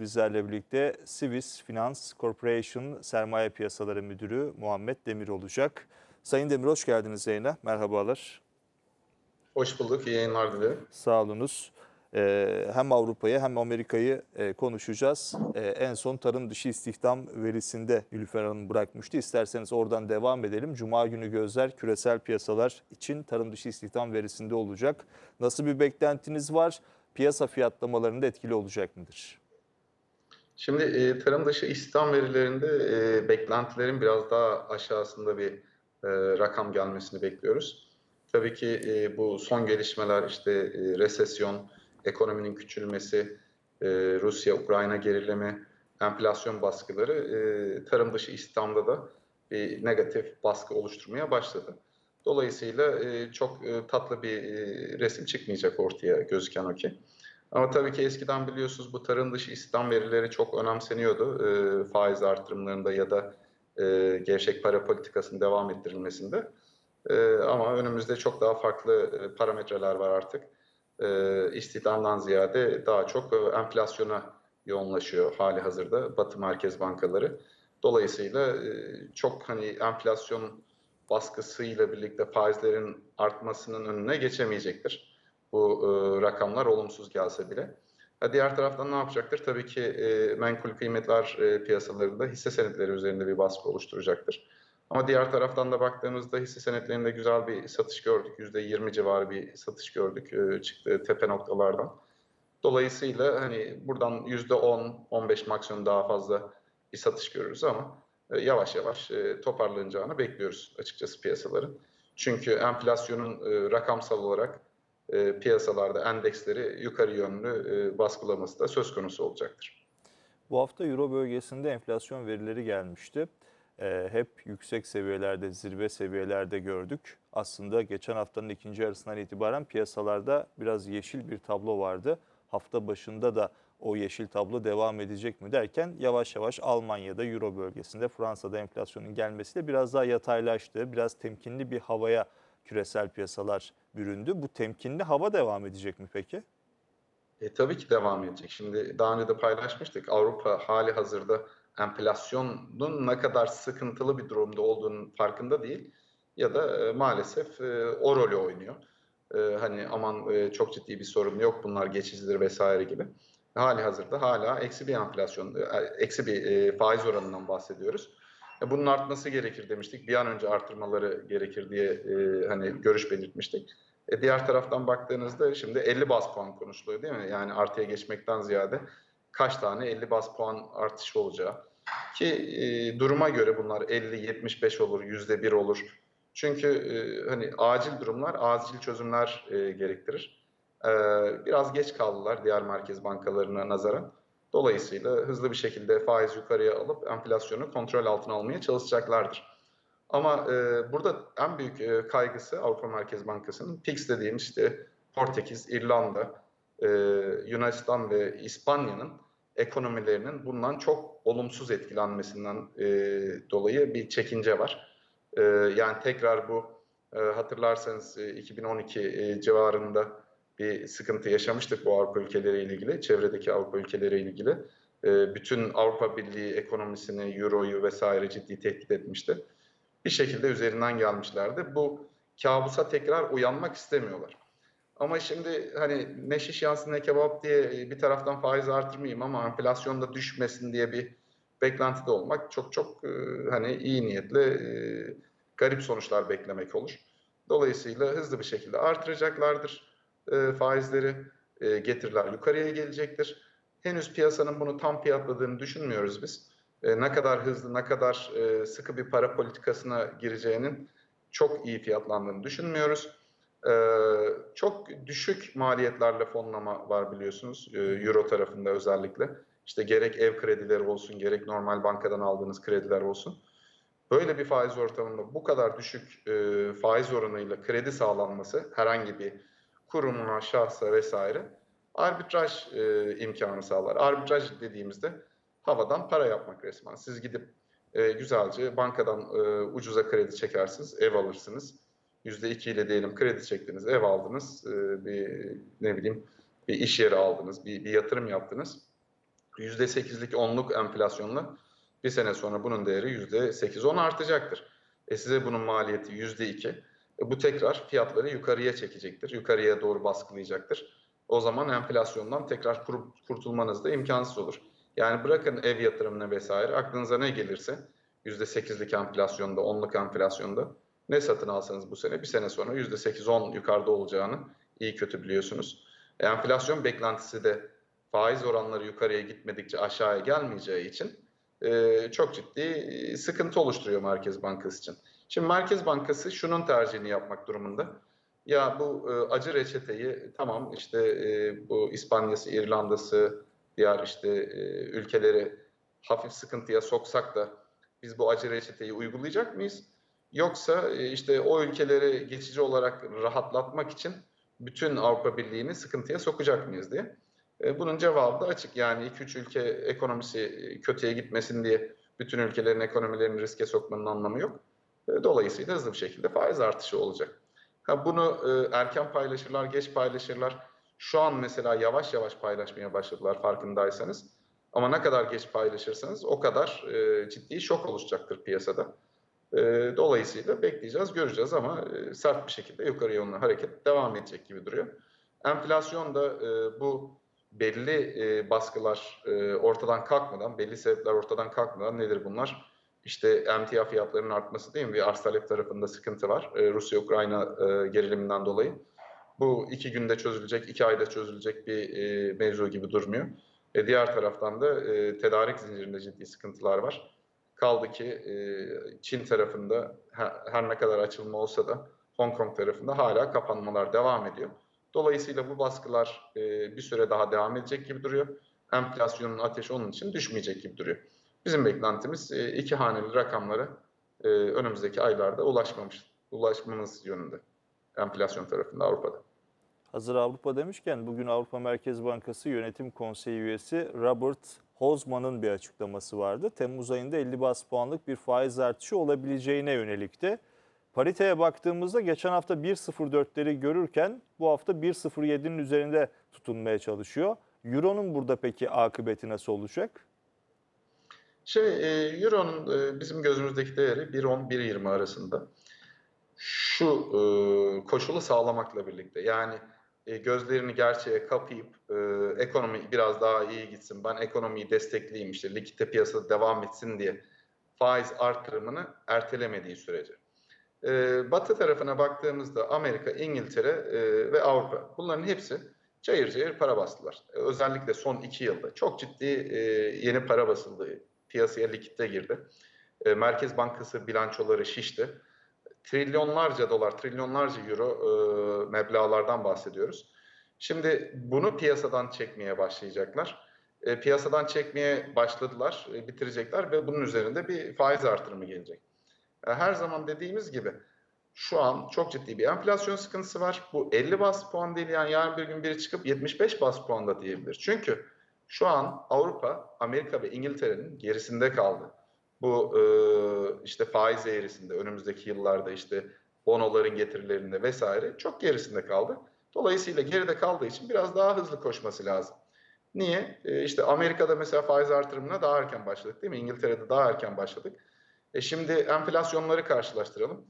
bizlerle birlikte Swiss Finance Corporation Sermaye Piyasaları Müdürü Muhammed Demir olacak. Sayın Demir hoş geldiniz yayına. Merhabalar. Hoş bulduk. İyi yayınlar dilerim. Sağ olunuz. Ee, hem Avrupa'yı hem Amerika'yı e, konuşacağız. Ee, en son tarım dışı istihdam verisinde Nilüfer Hanım bırakmıştı. İsterseniz oradan devam edelim. Cuma günü gözler küresel piyasalar için tarım dışı istihdam verisinde olacak. Nasıl bir beklentiniz var? Piyasa fiyatlamalarında etkili olacak mıdır? Şimdi e, tarım dışı istihdam verilerinde e, beklentilerin biraz daha aşağısında bir e, rakam gelmesini bekliyoruz. Tabii ki e, bu son gelişmeler işte e, resesyon, ekonominin küçülmesi, e, Rusya-Ukrayna gerilimi, enflasyon baskıları e, tarım dışı istihdamda da bir negatif baskı oluşturmaya başladı. Dolayısıyla e, çok e, tatlı bir e, resim çıkmayacak ortaya gözüken o ki. Ama tabii ki eskiden biliyorsunuz bu tarım dışı istihdam verileri çok önemseniyordu e, faiz artırımlarında ya da e, gevşek para politikasının devam ettirilmesinde. E, ama önümüzde çok daha farklı e, parametreler var artık. E, istihdamdan ziyade daha çok e, enflasyona yoğunlaşıyor hali hazırda Batı merkez bankaları. Dolayısıyla e, çok hani enflasyon baskısıyla birlikte faizlerin artmasının önüne geçemeyecektir. Bu e, rakamlar olumsuz gelse bile. Ha, diğer taraftan ne yapacaktır? Tabii ki e, menkul kıymetler e, piyasalarında hisse senetleri üzerinde bir baskı oluşturacaktır. Ama diğer taraftan da baktığımızda hisse senetlerinde güzel bir satış gördük. %20 civarı bir satış gördük e, çıktığı tepe noktalardan. Dolayısıyla hani buradan %10-15 maksimum daha fazla bir satış görürüz ama e, yavaş yavaş e, toparlanacağını bekliyoruz açıkçası piyasaların. Çünkü enflasyonun e, rakamsal olarak e, piyasalarda endeksleri yukarı yönlü e, baskılaması da söz konusu olacaktır. Bu hafta Euro bölgesinde enflasyon verileri gelmişti. Ee, hep yüksek seviyelerde, zirve seviyelerde gördük. Aslında geçen haftanın ikinci yarısından itibaren piyasalarda biraz yeşil bir tablo vardı. Hafta başında da o yeşil tablo devam edecek mi derken yavaş yavaş Almanya'da, Euro bölgesinde, Fransa'da enflasyonun gelmesiyle biraz daha yataylaştı. Biraz temkinli bir havaya küresel piyasalar büründü. Bu temkinli hava devam edecek mi peki? E, tabii ki devam edecek. Şimdi daha önce de paylaşmıştık. Avrupa hali hazırda enflasyonun ne kadar sıkıntılı bir durumda olduğunun farkında değil. Ya da e, maalesef e, o rolü oynuyor. E, hani aman e, çok ciddi bir sorun yok bunlar geçicidir vesaire gibi. Hali hazırda hala eksi bir enflasyon, e, eksi bir e, faiz oranından bahsediyoruz. E, bunun artması gerekir demiştik. Bir an önce artırmaları gerekir diye e, hani görüş belirtmiştik. E, diğer taraftan baktığınızda şimdi 50 bas puan konuşuluyor değil mi? Yani artıya geçmekten ziyade kaç tane 50 bas puan artışı olacağı. Ki e, duruma göre bunlar 50, 75 olur, %1 olur. Çünkü e, hani acil durumlar, acil çözümler e, gerektirir. E, biraz geç kaldılar diğer merkez bankalarına nazaran. Dolayısıyla hızlı bir şekilde faiz yukarıya alıp enflasyonu kontrol altına almaya çalışacaklardır. Ama e, burada en büyük e, kaygısı Avrupa Merkez Bankası'nın PIX dediğimiz işte Portekiz, İrlanda, e, Yunanistan ve İspanya'nın ekonomilerinin bundan çok olumsuz etkilenmesinden e, dolayı bir çekince var. E, yani tekrar bu e, hatırlarsanız e, 2012 e, civarında bir sıkıntı yaşamıştık bu Avrupa ülkeleriyle ilgili, çevredeki Avrupa ülkeleriyle ilgili. E, bütün Avrupa Birliği ekonomisini, Euro'yu vesaire ciddi tehdit etmişti. Bir şekilde üzerinden gelmişlerdi. Bu kabusa tekrar uyanmak istemiyorlar. Ama şimdi hani ne şiş yansın ne kebap diye bir taraftan faiz artırmayayım ama enflasyon da düşmesin diye bir beklentide olmak çok çok e, hani iyi niyetle e, garip sonuçlar beklemek olur. Dolayısıyla hızlı bir şekilde artıracaklardır e, faizleri, e, getiriler yukarıya gelecektir. Henüz piyasanın bunu tam fiyatladığını düşünmüyoruz biz. E, ne kadar hızlı, ne kadar e, sıkı bir para politikasına gireceğinin çok iyi fiyatlandığını düşünmüyoruz. Ee, çok düşük maliyetlerle fonlama var biliyorsunuz e, Euro tarafında özellikle. İşte gerek ev kredileri olsun gerek normal bankadan aldığınız krediler olsun. Böyle bir faiz ortamında bu kadar düşük e, faiz oranıyla kredi sağlanması herhangi bir kurumuna, şahsa vesaire arbitraj e, imkanı sağlar. Arbitraj dediğimizde havadan para yapmak resmen. Siz gidip e, güzelce bankadan e, ucuza kredi çekersiniz, ev alırsınız %2 ile diyelim kredi çektiniz, ev aldınız, bir ne bileyim bir iş yeri aldınız, bir, bir yatırım yaptınız. %8'lik 10'luk enflasyonla bir sene sonra bunun değeri %8-10 artacaktır. E size bunun maliyeti %2. E bu tekrar fiyatları yukarıya çekecektir. Yukarıya doğru baskılayacaktır. O zaman enflasyondan tekrar kur- kurtulmanız da imkansız olur. Yani bırakın ev yatırımını vesaire aklınıza ne gelirse %8'lik enflasyonda, 10'luk enflasyonda ne satın alsanız bu sene bir sene sonra %8-10 yukarıda olacağını iyi kötü biliyorsunuz. E, enflasyon beklentisi de faiz oranları yukarıya gitmedikçe aşağıya gelmeyeceği için e, çok ciddi e, sıkıntı oluşturuyor Merkez Bankası için. Şimdi Merkez Bankası şunun tercihini yapmak durumunda. Ya bu e, acı reçeteyi tamam işte e, bu İspanya'sı, İrlanda'sı, diğer işte ülkeleri hafif sıkıntıya soksak da biz bu acı reçeteyi uygulayacak mıyız? Yoksa işte o ülkeleri geçici olarak rahatlatmak için bütün Avrupa Birliği'ni sıkıntıya sokacak mıyız diye. E, Bunun cevabı da açık. Yani 2-3 ülke ekonomisi e, kötüye gitmesin diye bütün ülkelerin ekonomilerini riske sokmanın anlamı yok. E, Dolayısıyla hızlı bir şekilde faiz artışı olacak. Ha, bunu erken paylaşırlar, geç paylaşırlar. Şu an mesela yavaş yavaş paylaşmaya başladılar farkındaysanız. Ama ne kadar geç paylaşırsanız o kadar ciddi şok oluşacaktır piyasada. Dolayısıyla bekleyeceğiz, göreceğiz ama sert bir şekilde yukarı yönlü hareket devam edecek gibi duruyor. Enflasyon da bu belli e, baskılar e, ortadan kalkmadan, belli sebepler ortadan kalkmadan nedir bunlar? İşte emtia fiyatlarının artması değil mi? Bir arz talep tarafında sıkıntı var. E, Rusya-Ukrayna e, geriliminden dolayı. Bu iki günde çözülecek, iki ayda çözülecek bir e, mevzu gibi durmuyor. E, diğer taraftan da e, tedarik zincirinde ciddi sıkıntılar var. Kaldı ki e, Çin tarafında her, her ne kadar açılma olsa da Hong Kong tarafında hala kapanmalar devam ediyor. Dolayısıyla bu baskılar e, bir süre daha devam edecek gibi duruyor. Enflasyonun ateşi onun için düşmeyecek gibi duruyor. Bizim beklentimiz e, iki haneli rakamlara e, önümüzdeki aylarda ulaşmamış, ulaşmamız yönünde. Enflasyon tarafında Avrupa'da. Hazır Avrupa demişken bugün Avrupa Merkez Bankası Yönetim Konseyi üyesi Robert Hozman'ın bir açıklaması vardı. Temmuz ayında 50 bas puanlık bir faiz artışı olabileceğine yönelikti. Pariteye baktığımızda geçen hafta 1.04'leri görürken bu hafta 1.07'nin üzerinde tutunmaya çalışıyor. Euro'nun burada peki akıbeti nasıl olacak? Şey, e, Euro'nun e, bizim gözümüzdeki değeri 1.10-1.20 arasında. Şu e, koşulu sağlamakla birlikte yani e, gözlerini gerçeğe kapayıp e, ekonomi biraz daha iyi gitsin, ben ekonomiyi destekleyeyim işte likidite piyasada devam etsin diye faiz artırımını ertelemediği sürece. E, batı tarafına baktığımızda Amerika, İngiltere e, ve Avrupa bunların hepsi cayır cayır para bastılar. E, özellikle son iki yılda çok ciddi e, yeni para basıldı. Piyasaya likitte girdi. E, Merkez Bankası bilançoları şişti. Trilyonlarca dolar, trilyonlarca euro e, meblağlardan bahsediyoruz. Şimdi bunu piyasadan çekmeye başlayacaklar. E, piyasadan çekmeye başladılar, e, bitirecekler ve bunun üzerinde bir faiz artırımı gelecek. E, her zaman dediğimiz gibi şu an çok ciddi bir enflasyon sıkıntısı var. Bu 50 bas puan değil yani yarın bir gün biri çıkıp 75 bas puan da diyebilir. Çünkü şu an Avrupa, Amerika ve İngiltere'nin gerisinde kaldı. Bu e, işte faiz eğrisinde önümüzdeki yıllarda işte bonoların getirilerinde vesaire çok gerisinde kaldı. Dolayısıyla geride kaldığı için biraz daha hızlı koşması lazım. Niye? E, işte Amerika'da mesela faiz artırımına daha erken başladık değil mi? İngiltere'de daha erken başladık. E şimdi enflasyonları karşılaştıralım.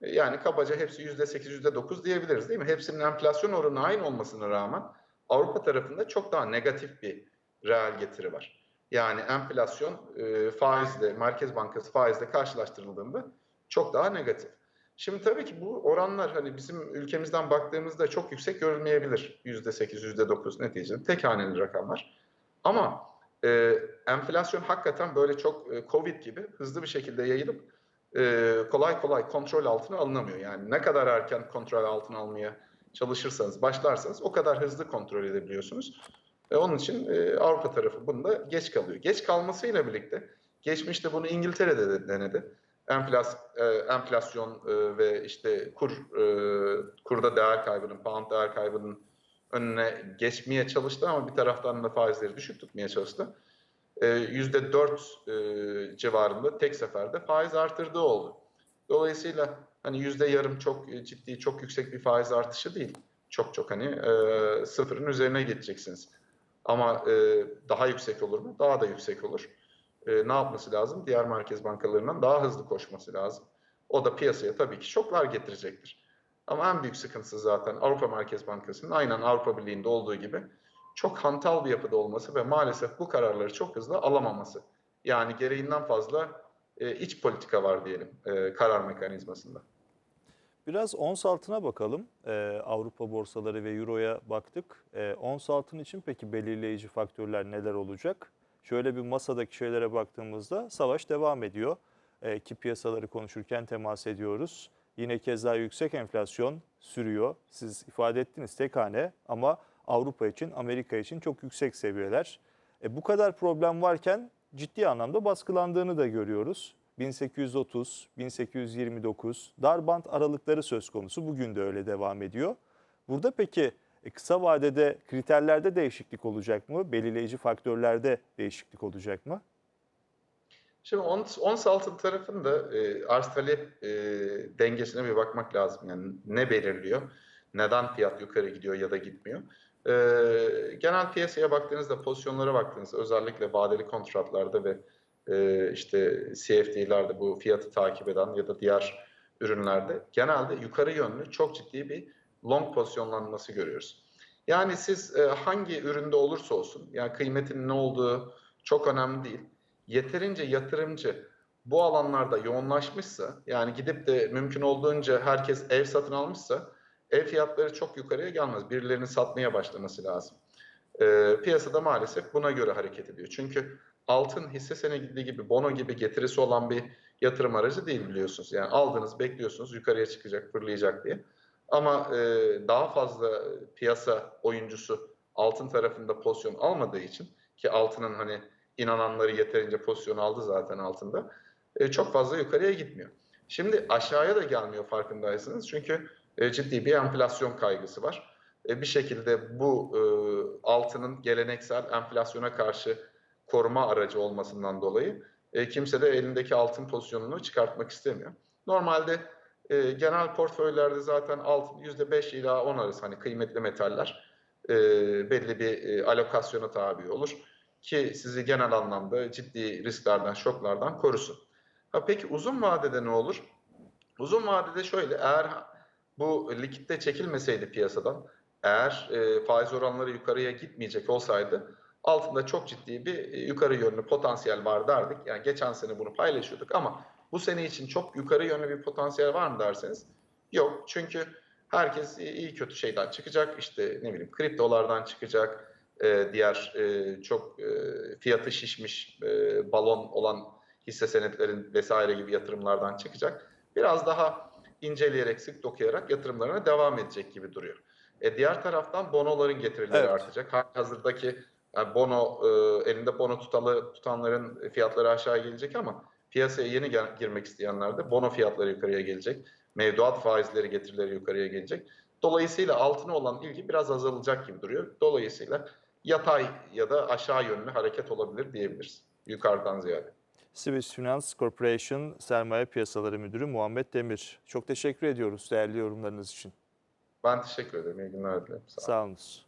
E, yani kabaca hepsi %8, %9 diyebiliriz değil mi? Hepsinin enflasyon oranı aynı olmasına rağmen Avrupa tarafında çok daha negatif bir reel getiri var. Yani enflasyon e, faizle, Merkez Bankası faizle karşılaştırıldığında çok daha negatif. Şimdi tabii ki bu oranlar hani bizim ülkemizden baktığımızda çok yüksek görülmeyebilir. %8, %9 neticede tek haneli rakamlar. Ama e, enflasyon hakikaten böyle çok e, Covid gibi hızlı bir şekilde yayılıp e, kolay kolay kontrol altına alınamıyor. Yani ne kadar erken kontrol altına almaya çalışırsanız, başlarsanız o kadar hızlı kontrol edebiliyorsunuz. E, onun için e, Avrupa tarafı bunda geç kalıyor. Geç kalmasıyla birlikte geçmişte bunu İngiltere'de de denedi. Enflas, e, enflasyon e, ve işte kur e, kurda değer kaybının, pound değer kaybının önüne geçmeye çalıştı ama bir taraftan da faizleri düşük tutmaya çalıştı. E, %4 e, civarında tek seferde faiz artırdığı oldu. Dolayısıyla hani yüzde yarım çok ciddi, çok yüksek bir faiz artışı değil. Çok çok hani e, sıfırın üzerine geçeceksiniz. Ama e, daha yüksek olur mu? Daha da yüksek olur. E, ne yapması lazım? Diğer merkez bankalarından daha hızlı koşması lazım. O da piyasaya tabii ki şoklar getirecektir. Ama en büyük sıkıntısı zaten Avrupa Merkez Bankası'nın aynen Avrupa Birliği'nde olduğu gibi çok hantal bir yapıda olması ve maalesef bu kararları çok hızlı alamaması. Yani gereğinden fazla e, iç politika var diyelim e, karar mekanizmasında. Biraz ons altına bakalım. Ee, Avrupa borsaları ve Euro'ya baktık. Ee, ons altın için peki belirleyici faktörler neler olacak? Şöyle bir masadaki şeylere baktığımızda savaş devam ediyor. Ee, ki piyasaları konuşurken temas ediyoruz. Yine keza yüksek enflasyon sürüyor. Siz ifade ettiniz tek hane ama Avrupa için, Amerika için çok yüksek seviyeler. E, bu kadar problem varken ciddi anlamda baskılandığını da görüyoruz. 1830, 1829 dar bant aralıkları söz konusu. Bugün de öyle devam ediyor. Burada peki e, kısa vadede kriterlerde değişiklik olacak mı? Belirleyici faktörlerde değişiklik olacak mı? Şimdi ons, ons altın tarafında e, arz talep e, dengesine bir bakmak lazım. Yani ne belirliyor? Neden fiyat yukarı gidiyor ya da gitmiyor? E, genel piyasaya baktığınızda, pozisyonlara baktığınızda özellikle vadeli kontratlarda ve e, işte CFD'lerde bu fiyatı takip eden ya da diğer ürünlerde genelde yukarı yönlü çok ciddi bir long pozisyonlanması görüyoruz. Yani siz e, hangi üründe olursa olsun, yani kıymetinin ne olduğu çok önemli değil yeterince yatırımcı bu alanlarda yoğunlaşmışsa yani gidip de mümkün olduğunca herkes ev satın almışsa ev fiyatları çok yukarıya gelmez. Birilerinin satmaya başlaması lazım. Ee, piyasada maalesef buna göre hareket ediyor. Çünkü altın hisse senedi gibi bono gibi getirisi olan bir yatırım aracı değil biliyorsunuz. Yani aldınız bekliyorsunuz yukarıya çıkacak fırlayacak diye. Ama e, daha fazla piyasa oyuncusu altın tarafında pozisyon almadığı için ki altının hani inananları yeterince pozisyon aldı zaten altında. E, çok fazla yukarıya gitmiyor. Şimdi aşağıya da gelmiyor farkındaysanız. Çünkü e, ciddi bir enflasyon kaygısı var. E, bir şekilde bu e, altının geleneksel enflasyona karşı koruma aracı olmasından dolayı e, kimse de elindeki altın pozisyonunu çıkartmak istemiyor. Normalde e, genel portföylerde zaten altın %5 ila 10 arası hani kıymetli metaller e, belli bir e, alokasyona tabi olur ki sizi genel anlamda ciddi risklerden, şoklardan korusun. Ha peki uzun vadede ne olur? Uzun vadede şöyle, eğer bu likitte çekilmeseydi piyasadan, eğer e, faiz oranları yukarıya gitmeyecek olsaydı, altında çok ciddi bir e, yukarı yönlü potansiyel var derdik. Yani geçen sene bunu paylaşıyorduk ama bu sene için çok yukarı yönlü bir potansiyel var mı derseniz, yok. Çünkü herkes iyi kötü şeyden çıkacak, işte ne bileyim kriptolardan çıkacak, e, diğer e, çok e, fiyatı şişmiş e, balon olan hisse senetlerin vesaire gibi yatırımlardan çıkacak. Biraz daha inceleyerek, sık dokuyarak yatırımlarına devam edecek gibi duruyor. E, diğer taraftan bonoların getirileri Evet. artacak. Hazırdaki yani bono e, elinde bono tutalı tutanların fiyatları aşağı gelecek ama piyasaya yeni gel- girmek isteyenler de bono fiyatları yukarıya gelecek. Mevduat faizleri getirileri yukarıya gelecek. Dolayısıyla altına olan ilgi biraz azalacak gibi duruyor. Dolayısıyla yatay ya da aşağı yönlü hareket olabilir diyebiliriz. Yukarıdan ziyade. Swiss Finance Corporation Sermaye Piyasaları Müdürü Muhammed Demir. Çok teşekkür ediyoruz değerli yorumlarınız için. Ben teşekkür ederim. İyi günler dilerim. Sağ olun. Sağ olunuz.